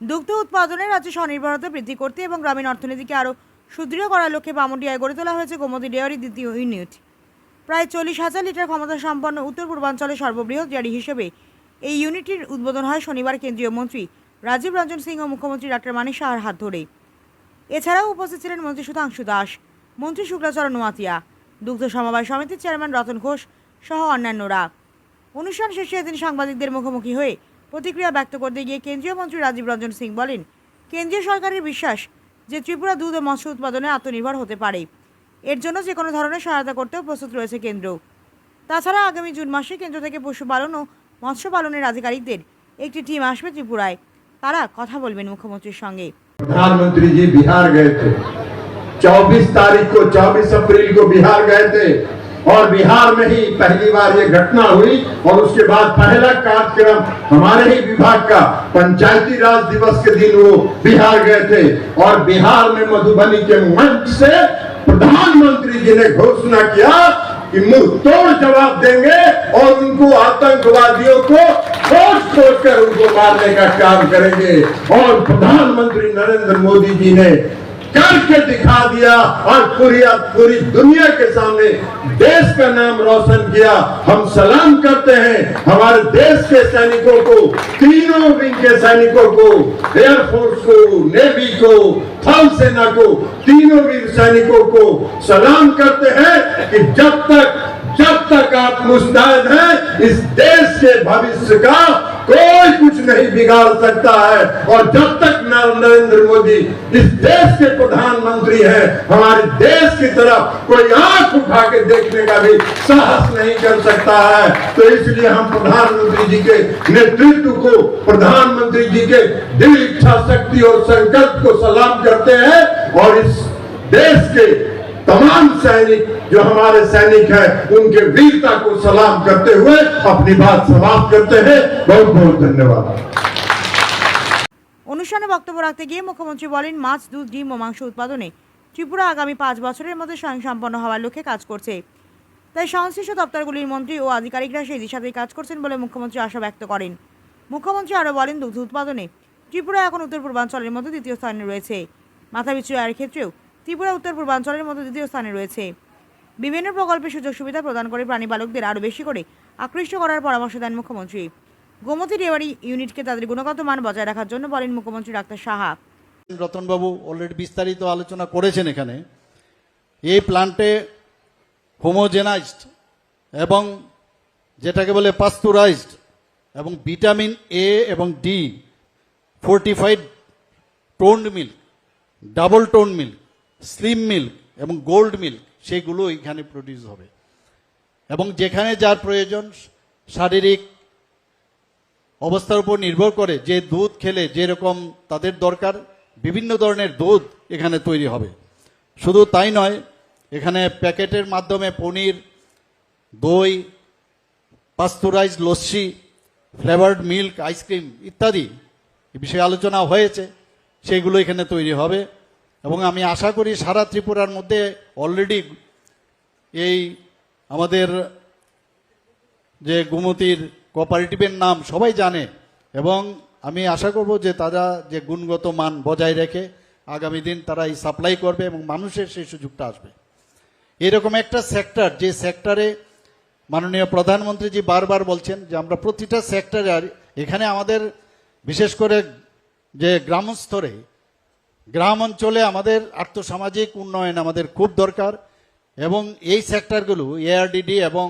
দুগ্ধ উৎপাদনে রাজ্যে স্বনির্ভরতা বৃদ্ধি করতে এবং গ্রামীণ অর্থনীতিকে আরও সুদৃঢ় করার লক্ষ্যে বামুডিয়ায় গড়ে তোলা হয়েছে গোমতী ডেয়ারি দ্বিতীয় ইউনিট। প্রায় চল্লিশ হাজার লিটার ক্ষমতা সম্পন্ন উত্তর পূর্বাঞ্চলের সর্ববৃহৎ ডেয়ারি হিসেবে এই ইউনিটটির উদ্বোধন হয় শনিবার কেন্দ্রীয় মন্ত্রী রাজীব রঞ্জন সিং ও মুখ্যমন্ত্রী ডাক্তার মানিক সাহার হাত ধরে এছাড়াও উপস্থিত ছিলেন মন্ত্রী সুধাংশু দাস, মন্ত্রী শুক্লাচরণ নোয়াতিয়া দুগ্ধ সমবায় সমিতির চেয়ারম্যান রতন ঘোষ সহ অন্যান্যরা। অনুষ্ঠান শেষে এদিন সাংবাদিকদের মুখোমুখি হয়ে প্রতিক্রিয়া ব্যক্ত করতে গিয়ে কেন্দ্রীয় মন্ত্রী রাজীব রঞ্জন সিং বলেন কেন্দ্রীয় সরকারের বিশ্বাস যে ত্রিপুরা দুধ ও মৎস্য উৎপাদনে আত্মনির্ভর হতে পারে এর জন্য যে কোনো ধরনের সহায়তা করতেও প্রস্তুত রয়েছে কেন্দ্র তাছাড়া আগামী জুন মাসে কেন্দ্র থেকে পশুপালন ও মৎস্য পালনের আধিকারিকদের একটি টিম আসবে ত্রিপুরায় তারা কথা বলবেন মুখ্যমন্ত্রীর সঙ্গে प्रधानमंत्री जी बिहार गए थे 24 तारीख को 24 अप्रैल को बिहार गए थे और बिहार में ही पहली बार ये घटना हुई और उसके बाद पहला कार्यक्रम हमारे ही विभाग का पंचायती राज दिवस के दिन वो बिहार गए थे। और बिहार में मधुबनी के मंच से प्रधानमंत्री जी ने घोषणा किया कि मुँह तोड़ जवाब देंगे और उनको आतंकवादियों को खोज खोज कर उनको मारने का काम करेंगे। और प्रधानमंत्री नरेंद्र मोदी जी ने करके दिखा दिया और पूरी पूरी दुनिया के सामने देश का नाम रोशन किया। हम सलाम करते हैं हमारे देश के सैनिकों को, तीनों विंग के सैनिकों को एयरफोर्स को नेवी को, थल सेना को, तीनों वीर सैनिकों को सलाम करते हैं कि जब तक जब तक आप मुस्तैद हैं, इस देश के भविष्य का कोई कुछ नहीं बिगाड़ सकता है। और जब तक नरेंद्र मोदी इस देश के प्रधानमंत्री हैं, हमारे देश की तरफ़ कोई आँख उठा के देखने का भी साहस नहीं कर सकता है। तो इसलिए हम प्रधानमंत्री जी के नेतृत्व को, प्रधानमंत्री जी के दिल इच्छा शक्ति और संकल्प को सलाम करते हैं और इस देश के तमाम सैनिक जो हमारे सैनिक हैं उनके वीरता को सलाम करते हुए अपनी बात समाप्त करते हैं बहुत बहुत धन्यवाद অনুষ্ঠানে বক্তব্য রাখতে গিয়ে মুখ্যমন্ত্রী বলেন মাছ দুধ ডিম ও মাংস উৎপাদনে ত্রিপুরা আগামী পাঁচ বছরের মধ্যে স্বয়ংসম্পন্ন হওয়ার লক্ষ্যে কাজ করছে তাই সংশ্লিষ্ট দপ্তরগুলির মন্ত্রী ও আধিকারিকরা সেই দিশাতেই কাজ করছেন বলে মুখ্যমন্ত্রী আশা ব্যক্ত করেন মুখ্যমন্ত্রী আরও বলেন দুগ্ধ উৎপাদনে ত্রিপুরা এখন উত্তর পূর্বাঞ্চলের মধ্যে দ্বিতীয় স্থানে রয়েছে মাথাপিছু আয়ের ক্ষেত্রেও ত্রিপুরা, উত্তর পূর্বাঞ্চলের মধ্যে দ্বিতীয় স্থানে রয়েছে। বিভিন্ন প্রকল্পে সুযোগ সুবিধা প্রদান করে প্রাণীপালকদের আরও বেশি করে আকৃষ্ট করার পরামর্শ দেন মুখ্যমন্ত্রী। গোমতী ডেয়ারি ইউনিটকে তাদের গুণগত মান বজায় রাখার জন্য বলেন মুখ্যমন্ত্রী ডাক্তার সাহা। রতনবাবু অলরেডি বিস্তারিত আলোচনা করেছেন এখানে। এই প্লান্টে হোমোজেনাইজড এবং যেটাকে বলে পাস্তুরাইজড এবং ভিটামিন এ এবং D fortified toned milk double tone milk slim milk এবং গোল্ড মিল্ক সেগুলো এখানে প্রডিউস হবে। এবং যেখানে যার প্রয়োজন, শারীরিক অবস্থার উপর নির্ভর করে যে দুধ খেলে যেরকম তাদের দরকার, বিভিন্ন ধরনের দুধ এখানে তৈরি হবে। শুধু তাই নয়, এখানে প্যাকেটের মাধ্যমে পনির, দই pasteurise lassi flavoured milk ice cream ইত্যাদি বিষয়ে আলোচনা হয়েছে, সেগুলো এখানে তৈরি হবে। এবং আমি আশা করি সারা ত্রিপুরার মধ্যে অলরেডি এই আমাদের যে গোমতীর কোঅপারেটিভের নাম সবাই জানে এবং আমি আশা করব যে তারা যে গুণগত মান বজায় রেখে আগামী দিন তারা এই সাপ্লাই করবে এবং মানুষের সেই সুযোগটা আসবে। এরকম একটা সেক্টর যে সেক্টরে মাননীয় প্রধানমন্ত্রীজি বারবার বলছেন যে আমরা প্রতিটা সেক্টরে এখানে আমাদের বিশেষ করে যে গ্রাম স্তরে গ্রাম অঞ্চলে আমাদের আর্থসামাজিক উন্নয়ন আমাদের খুব দরকার, এবং এই সেক্টরগুলো এআরডিডি এবং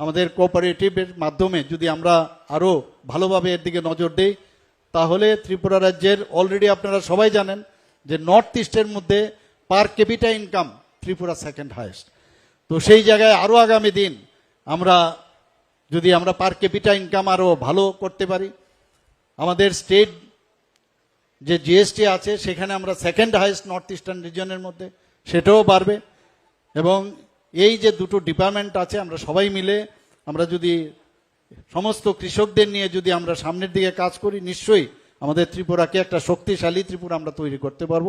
আমাদের কোঅপারেটিভের মাধ্যমে যদি আমরা আরও ভালোভাবে এর দিকে নজর দিই, তাহলে ত্রিপুরা রাজ্যের অলরেডি আপনারা সবাই জানেন যে নর্থ ইস্টের মধ্যে per capita income Tripura second highest তো সেই জায়গায় আরও আগামী দিন আমরা যদি আমরা পার ক্যাপিটা ইনকাম আরও ভালো করতে পারি, আমাদের স্টেট যে জিএসটি আছে, সেখানে আমরা সেকেন্ড হাইয়েস্ট নর্থ ইস্টার্ন রিজনের মধ্যে, সেটাও বাড়বে। এবং এই যে দুটো ডিপার্টমেন্ট আছে, আমরা সবাই মিলে আমরা যদি সমস্ত কৃষকদের নিয়ে যদি আমরা সামনের দিকে কাজ করি, নিশ্চয়ই আমাদের ত্রিপুরাকে একটা শক্তিশালী ত্রিপুরা আমরা তৈরি করতে পারব।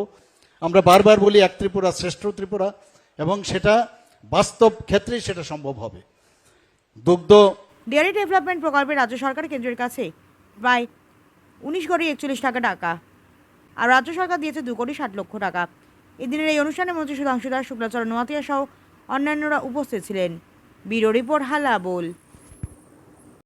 আমরা বারবার বলি এক ত্রিপুরা শ্রেষ্ঠ ত্রিপুরা, এবং সেটা বাস্তব ক্ষেত্রেই সেটা সম্ভব হবে। দুগ্ধ ডেয়ারি ডেভেলপমেন্ট প্রকল্পে রাজ্য সরকার কেন্দ্রের কাছে প্রায় উনিশ কোটি একচল্লিশ টাকা টাকা। আর রাজ্য সরকার দিয়েছে দু কোটি ষাট লক্ষ টাকা। এদিনের এই অনুষ্ঠানে মন্ত্রী সুধাংশু দাস, শুক্লাচরণ নোয়াতিয়া সহ অন্যান্যরা উপস্থিত ছিলেন। ব্যুরো রিপোর্ট হালা বোল